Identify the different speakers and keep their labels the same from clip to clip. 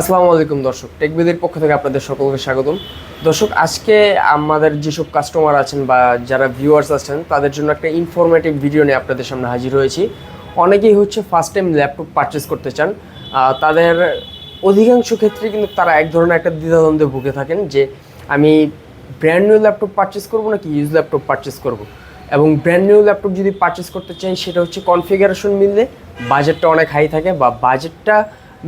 Speaker 1: আসসালামু আলাইকুম, দর্শক। টেকবিদের পক্ষ থেকে আপনাদের সকলকে স্বাগতম। দর্শক, আজকে আমাদের যেসব কাস্টমার আছেন বা যারা ভিউয়ার্স আছেন, তাদের জন্য একটা ইনফরমেটিভ ভিডিও নিয়ে আপনাদের সামনে হাজির হয়েছি। অনেকেই হচ্ছে ফার্স্ট টাইম ল্যাপটপ পারচেস করতে চান। তাদের অধিকাংশ ক্ষেত্রে কিন্তু তারা এক ধরনের একটা দ্বিধাদ্বন্দ্বে ভুগে থাকেন যে, আমি ব্র্যান্ড নিউ ল্যাপটপ পারচেস করব নাকি ইউজ ল্যাপটপ পারচেস করব? এবং ব্র্যান্ড নিউ ল্যাপটপ যদি পারচেস করতে চাই, সেটা হচ্ছে কনফিগারেশন মিললে বাজেটটা অনেক হাই থাকে বা বাজেটটা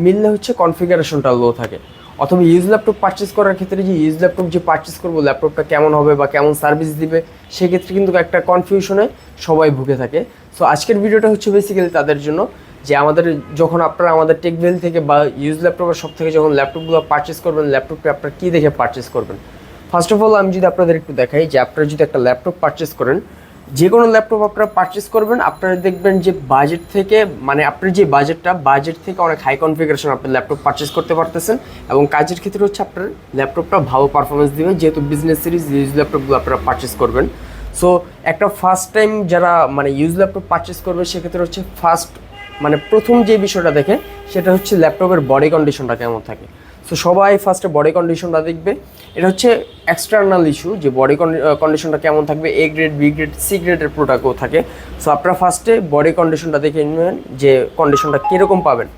Speaker 1: মিললে হচ্ছে কনফিগারেশনটা লো থাকে। অথবা ইউজ ল্যাপটপ পারচেস করার ক্ষেত্রে যে ইউজ ল্যাপটপ যে পারচেস করব ল্যাপটপটা কেমন হবে বা কেমন সার্ভিস দিবে, সেক্ষেত্রে কিন্তু একটা কনফিউশনে সবাই ভুগে থাকে। সো আজকের ভিডিওটা হচ্ছে বেসিক্যালি তাদের জন্য যে আমাদের যখন আপনারা আমাদের টেকভেল থেকে বা ইউজ ল্যাপটপের সব থেকে যখন ল্যাপটপগুলো পারচেস করবেন ল্যাপটপটা আপনারা কী দেখে পারচেস করবেন? ফার্স্ট অফ অল আমি যদি আপনাদের একটু দেখাই যে আপনারা যদি একটা ল্যাপটপ পারচেস করেন যে কোনো ল্যাপটপ আপনারা পারচেস করবেন, আপনারা দেখবেন যে বাজেট থেকে মানে আপনার যে বাজেটটা বাজেট থেকে অনেক হাই কনফিগারেশন আপনি ল্যাপটপ পারচেস করতে পারতেছেন এবং কাজের ক্ষেত্রে হচ্ছে আপনার ল্যাপটপটা ভালো পারফরমেন্স দিবে, যেহেতু বিজনেস সিরিজ ইউজ ল্যাপটপগুলো আপনারা পারচেস করবেন। সো একটা ফার্স্ট টাইম যারা মানে ইউজ ল্যাপটপ পারচেস করবে, সেক্ষেত্রে হচ্ছে ফার্স্ট মানে প্রথম যে বিষয়টা দেখে সেটা হচ্ছে ল্যাপটপের বডি কন্ডিশনটা কেমন থাকে। সো সবাই ফার্স্টে বডি কন্ডিশনটা দেখবে। এটা হচ্ছে এক্সটার্নাল ইস্যু যে বডি কন্ডিশনটা কেমন থাকবে A grade B grade C গ্রেডের প্রোডাক্টও থাকে। সো আপনারা ফার্স্টে বডি কন্ডিশনটা দেখে নেবেন, যে কন্ডিশনটা কীরকম পাবেন।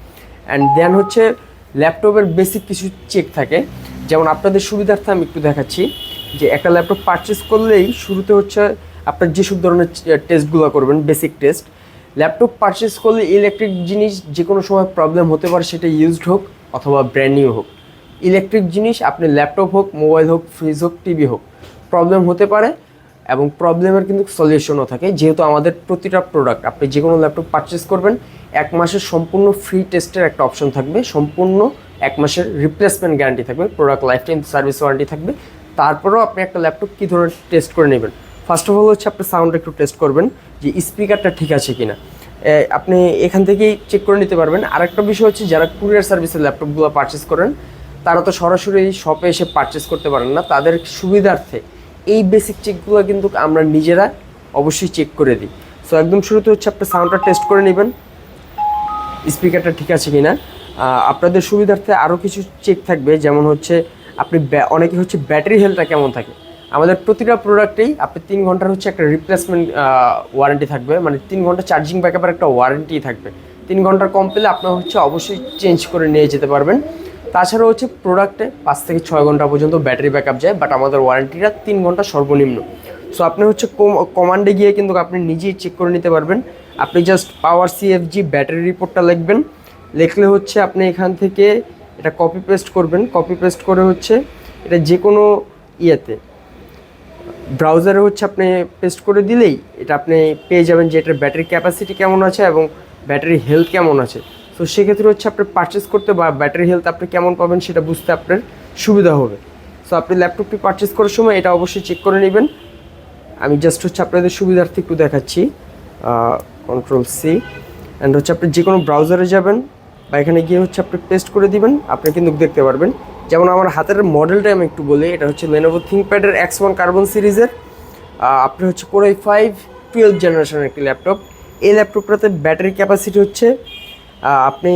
Speaker 1: অ্যান্ড দেন হচ্ছে ল্যাপটপের বেসিক কিছু চেক থাকে। যেমন আপনাদের সুবিধার্থে আমি একটু দেখাচ্ছি, যে একটা ল্যাপটপ পারচেস করলেই শুরুতে হচ্ছে আপনার যেসব ধরনের টেস্টগুলো করবেন বেসিক টেস্ট ল্যাপটপ পারচেস করলে ইলেকট্রিক জিনিস যে কোনো সময় প্রবলেম হতে পারে, সেটা ইউজড হোক অথবা ব্র্যান্ড নিউ হোক। ইলেকট্রিক জিনিস, আপনি ল্যাপটপ হোক, মোবাইল হোক, ফ্রিজ হোক, টিভি হোক প্রবলেম হতে পারে এবং প্রবলেমের কিন্তু সলিউশনও থাকে। যেহেতু আমাদের প্রতিটা প্রোডাক্ট আপনি যে কোনো ল্যাপটপ পারচেস করবেন, এক মাসের সম্পূর্ণ ফ্রি টেস্টের একটা অপশন থাকবে। সম্পূর্ণ এক মাসের রিপ্লেসমেন্ট গ্যারান্টি থাকবে product life time service warranty থাকবে। তারপরেও আপনি একটা ল্যাপটপ কী ধরনের টেস্ট করে নেবেন? ফার্স্ট অফ অল হচ্ছে আপনি সাউন্ড একটু টেস্ট করবেন, যে স্পিকারটা ঠিক আছে কি না আপনি এখান থেকেই চেক করে নিতে পারবেন। আরেকটা বিষয় হচ্ছে যারা কুরিয়ার সার্ভিসের ল্যাপটপগুলো পারচেস করেন তারা তো সরাসরি শপে এসে পারচেস করতে পারেন না। তাদের সুবিধার্থে এই বেসিক চেকগুলো কিন্তু আমরা নিজেরা অবশ্যই চেক করে দিই। সো একদম শুরুতে হচ্ছে আপনি সাউন্ডটা টেস্ট করে নেবেন। স্পিকারটা ঠিক আছে কি না আপনাদের সুবিধার্থে আরও কিছু চেক থাকবে। যেমন হচ্ছে আপনি অনেকে হচ্ছে ব্যাটারি হেলথটা কেমন থাকে? আমাদের প্রতিটা প্রোডাক্টেই আপনি তিন ঘণ্টার হচ্ছে একটা রিপ্লেসমেন্ট ওয়ারেন্টি থাকবে। মানে তিন ঘণ্টা চার্জিং ব্যাকআপের একটা ওয়ারেন্টি থাকবে। তিন ঘণ্টার কম পেলে আপনার হচ্ছে অবশ্যই চেঞ্জ করে নিয়ে যেতে পারবেন। তাছাড়া হচ্ছে প্রোডাক্টে পাঁচ থেকে ছয় ঘণ্টা পর্যন্ত ব্যাটারি ব্যাকআপ যায় বাট আমাদের ওয়ারেন্টিটা তিন ঘণ্টা সর্বনিম্ন। সো আপনি হচ্ছে কমান্ডে গিয়ে কিন্তু আপনি নিজেই চেক করে নিতে পারবেন। আপনি জাস্ট পাওয়ার সিএফজি ব্যাটারি রিপোর্টটা লিখবেন। লিখলে হচ্ছে আপনি এখান থেকে এটা কপি পেস্ট করবেন। কপি পেস্ট করে হচ্ছে এটা যে কোনো ইয়েতে। ব্রাউজারে হচ্ছে আপনি পেস্ট করে দিলেই এটা আপনি পেয়ে যাবেন যে এটার ব্যাটারি ক্যাপাসিটি কেমন আছে এবং ব্যাটারি হেলথ কেমন আছে। তো সেক্ষেত্রে হচ্ছে আপনি পারচেস করতে বা ব্যাটারি হেলথ আপনি কেমন পাবেন সেটা বুঝতে আপনার সুবিধা হবে। সো আপনি ল্যাপটপটি পারচেস করার সময় এটা অবশ্যই চেক করে নেবেন। আমি জাস্ট হচ্ছে আপনাদের সুবিধার্থে একটু দেখাচ্ছি। কন্ট্রোল সি অ্যান্ড হচ্ছে আপনি যে কোনো ব্রাউজারে যাবেন বা এখানে গিয়ে হচ্ছে আপনি পেস্ট করে দিবেন, আপনি কিন্তু দেখতে পারবেন। যেমন আমার হাতের মডেলটা আমি একটু বলি, এটা হচ্ছে লেনোভো থিঙ্কপ্যাডের এক্স ওয়ান কার্বন সিরিজের। আপনি হচ্ছে কোরাই ফাইভ টুয়েলভ জেনারেশনের একটি ল্যাপটপ এই ল্যাপটপটাতে ব্যাটারি ক্যাপাসিটি হচ্ছে আপনি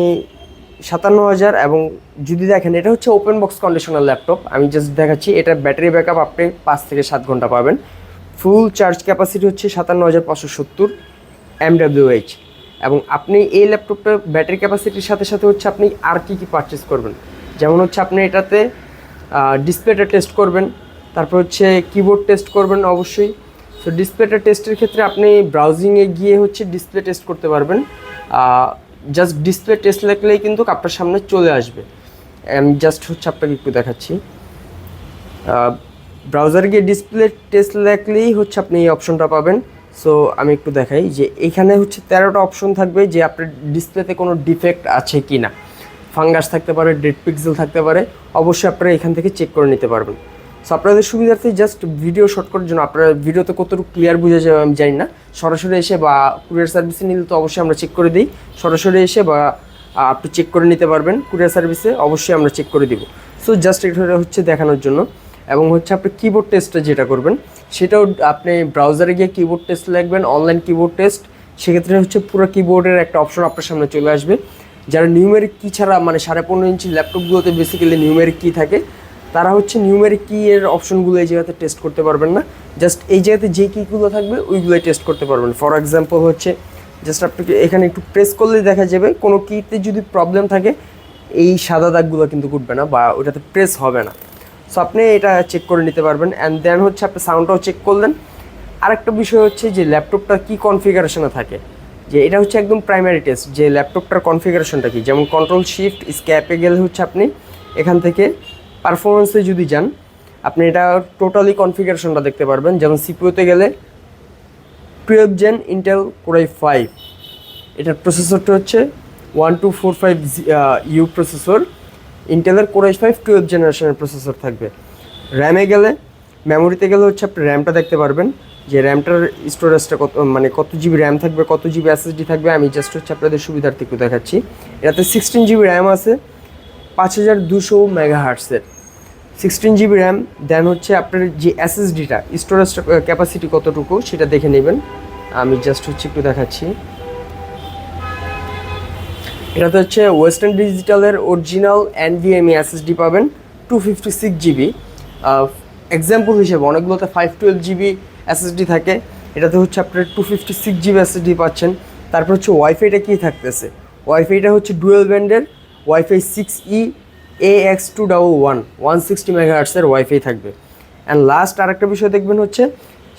Speaker 1: সাতান্ন হাজার এবং যদি দেখেন, এটা হচ্ছে ওপেন বক্স কন্ডিশনাল ল্যাপটপ আমি জাস্ট দেখাচ্ছি, এটা ব্যাটারি ব্যাকআপ আপনি পাঁচ থেকে সাত ঘণ্টা পাবেন। ফুল চার্জ ক্যাপাসিটি হচ্ছে সাতান্ন হাজার পাঁচশো সত্তর এমডাব্লিউএইচ এবং আপনি এই ল্যাপটপটার ব্যাটারি ক্যাপাসিটির সাথে সাথে হচ্ছে আপনি আর কী কী পারচেস করবেন? যেমন হচ্ছে আপনি এটাতে ডিসপ্লেটা টেস্ট করবেন, তারপর হচ্ছে কিবোর্ড টেস্ট করবেন অবশ্যই। তো ডিসপ্লেটা টেস্টের ক্ষেত্রে আপনি ব্রাউজিংয়ে গিয়ে হচ্ছে ডিসপ্লে টেস্ট করতে পারবেন। জাস্ট ডিসপ্লে টেস্ট লাগলেই কিন্তু আপনার সামনে চলে আসবে। আমি জাস্ট হচ্ছে আপনাকে একটু দেখাচ্ছি। ব্রাউজারে গিয়ে ডিসপ্লে টেস্ট লাগলেই হচ্ছে আপনি এই অপশনটা পাবেন। সো আমি একটু দেখাই যে এখানে হচ্ছে তেরোটা অপশন থাকবে যে আপনার ডিসপ্লেতে কোনো ডিফেক্ট আছে কি না ফাঙ্গাস থাকতে পারে ডেড পিক্সেল থাকতে পারে। অবশ্যই আপনারা এখান থেকে চেক করে নিতে পারবেন। সো আপনাদের সুবিধার্থে জাস্ট ভিডিও শর্ট করার জন্য, আপনারা ভিডিওতে কতটুকু ক্লিয়ার বোঝা যাবে আমি জানি না। সরাসরি এসে বা কুরিয়ার সার্ভিসে নিলে তো অবশ্যই আমরা চেক করে দিই। সরাসরি এসে বা আপনি চেক করে নিতে পারবেন কুরিয়ার সার্ভিসে অবশ্যই আমরা চেক করে দিব। সো জাস্ট এটা হচ্ছে দেখানোর জন্য। এবং হচ্ছে আপনি কিবোর্ড টেস্টটা যেটা করবেন, সেটাও আপনি ব্রাউজারে গিয়ে কিবোর্ড টেস্ট লিখবেন অনলাইন কিবোর্ড টেস্ট সেক্ষেত্রে হচ্ছে পুরো কিবোর্ডের একটা অপশন আপনার সামনে চলে আসবে। যারা নিউমেরিক কী ছাড়া মানে সাড়ে পনেরো ইঞ্চি ল্যাপটপগুলোতে বেসিক্যালি নিউমেরিক কী থাকে তারা হচ্ছে নিউমেরিক কি এর অপশনগুলো এই জায়গাতে টেস্ট করতে পারবেন না। জাস্ট এই জায়গাতে যে কিগুলো থাকবে, ওইগুলোই টেস্ট করতে পারবেন। ফর এক্সাম্পল হচ্ছে জাস্ট আপনাকে এখানে একটু প্রেস করলেই দেখা যাবে, কোনো কিতে যদি প্রবলেম থাকে, এই সাদা দাগগুলো কিন্তু উঠবে না বা ওটাতে প্রেস হবে না। সো আপনি এটা চেক করে নিতে পারবেন। অ্যান্ড দেন হচ্ছে আপনি সাউন্ডটাও চেক করলেন। আরেকটা বিষয় হচ্ছে যে ল্যাপটপটা কী কনফিগারেশনে থাকে? যে এটা হচ্ছে একদম প্রাইমারি টেস্ট যে ল্যাপটপটার কনফিগারেশনটা কি? যেমন কন্ট্রোল শিফট স্ক্যাপে গেলে হচ্ছে আপনি এখান থেকে পারফরমেন্সে যদি যান, আপনি এটা টোটালি কনফিগারেশনটা দেখতে পারবেন। যেমন সিপিওতে গেলে twelve gen Intel Core i five এটার প্রসেসরটা হচ্ছে one two four five U processor ইন্টেলের কোরাই ফাইভ টুয়েলভ জেনারেশনের প্রসেসর থাকবে। র্যামে গেলে মেমোরিতে গেলে হচ্ছে আপনি র্যামটা দেখতে পারবেন। যে র্যামটার স্টোরেজটা কত মানে কত জিবি র্যাম থাকবে, কত জিবি এসএসডি থাকবে। আমি জাস্ট হচ্ছে আপনাদের সুবিধার্থে একটু দেখাচ্ছি। এটাতে সিক্সটিন জিবি র্যাম আছে, পাঁচ হাজার দুশো মেগা হার্টসের সিক্সটিন জিবি র্যাম দেন হচ্ছে আপনার যে এসএসডিটা স্টোরেজটা ক্যাপাসিটি কতটুকু সেটা দেখে নেবেন। আমি জাস্ট হচ্ছে একটু দেখাচ্ছি। এটাতে হচ্ছে ওয়েস্টার্ন ডিজিটালের অরিজিনাল এনভিএমই এসএসডি পাবেন two fifty six GB example হিসেবে অনেকগুলোতে ফাইভ টুয়েলভ জিবি এসএসডি থাকে। এটাতে হচ্ছে আপনার two fifty six GB SSD পাচ্ছেন। তারপর হচ্ছে ওয়াইফাইটা কী থাকতেছে? ওয়াইফাইটা হচ্ছে ডুয়েল ব্যান্ডের WiFi six E A X two double one one sixty মেগাহার্টসের wifi থাকবে। অ্যান্ড লাস্ট আরেকটা বিষয় দেখবেন হচ্ছে,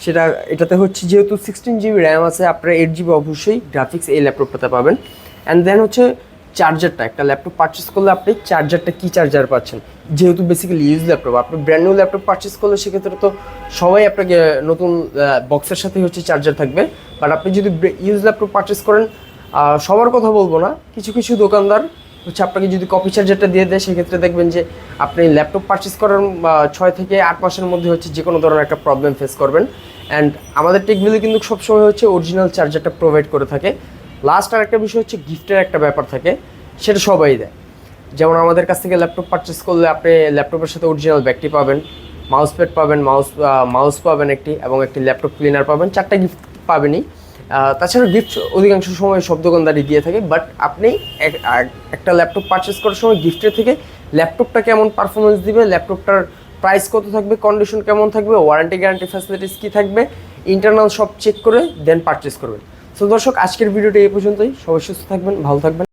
Speaker 1: সেটা, এটাতে হচ্ছে যেহেতু সিক্সটিন জিবি র্যাম আছে, আপনারা এইট জিবি অবশ্যই গ্রাফিক্স এই ল্যাপটপটাতে পাবেন। অ্যান্ড দেন হচ্ছে চার্জারটা একটা ল্যাপটপ পারচেস করলে আপনি চার্জারটা কী চার্জার পাচ্ছেন? যেহেতু বেসিক্যালি ইউজ ল্যাপটপ আপনি ব্র্যান্ড নিউ ল্যাপটপ পারচেস করলে সেক্ষেত্রে তো সবাই আপনাকে নতুন বক্সের সাথে হচ্ছে চার্জার থাকবে। বাট আপনি যদি ইউজ ল্যাপটপ পারচেস করেন সবার কথা বলব না, কিছু কিছু দোকানদার হচ্ছে আপনাকে যদি কপি চার্জারটা দিয়ে দেয়, সেক্ষেত্রে দেখবেন যে আপনি ল্যাপটপ পারচেস করার ছয় থেকে আট মাসের মধ্যে হচ্ছে যে কোনো ধরনের একটা প্রবলেম ফেস করবেন। অ্যান্ড আমাদের টেকগুলি কিন্তু সবসময় হচ্ছে অরিজিনাল চার্জারটা প্রোভাইড করে থাকে। লাস্ট আর একটা বিষয় হচ্ছে গিফটের একটা ব্যাপার থাকে, সেটা সবাই দেয়। যেমন আমাদের কাছ থেকে ল্যাপটপ পারচেস করলে আপনি ল্যাপটপের সাথে অরিজিনাল ব্যাগটি পাবেন মাউস প্যাড পাবেন মাউস মাউস পাবেন একটি এবং একটি ল্যাপটপ ক্লিনার পাবেন, চারটা গিফট পাবেনই। তাছাড়া গিফট অধিকাংশ সময় সব দোকানদারই দিয়ে থাকে বাট আপনি এক- এক- একটা ল্যাপটপ পারচেস করার সময় গিফটের থেকে ল্যাপটপটা কেমন পারফরমেন্স দিবে ল্যাপটপটার প্রাইস কত থাকবে কন্ডিশন কেমন থাকবে ওয়ারেন্টি গ্যারান্টি ফ্যাসিলিটিস কী থাকবে ইন্টারনাল সব চেক করে দেন পারচেস করবেন। সো দর্শক, আজকের ভিডিওটা এই পর্যন্তই। সবাই সুস্থ থাকবেন, ভালো থাকবেন।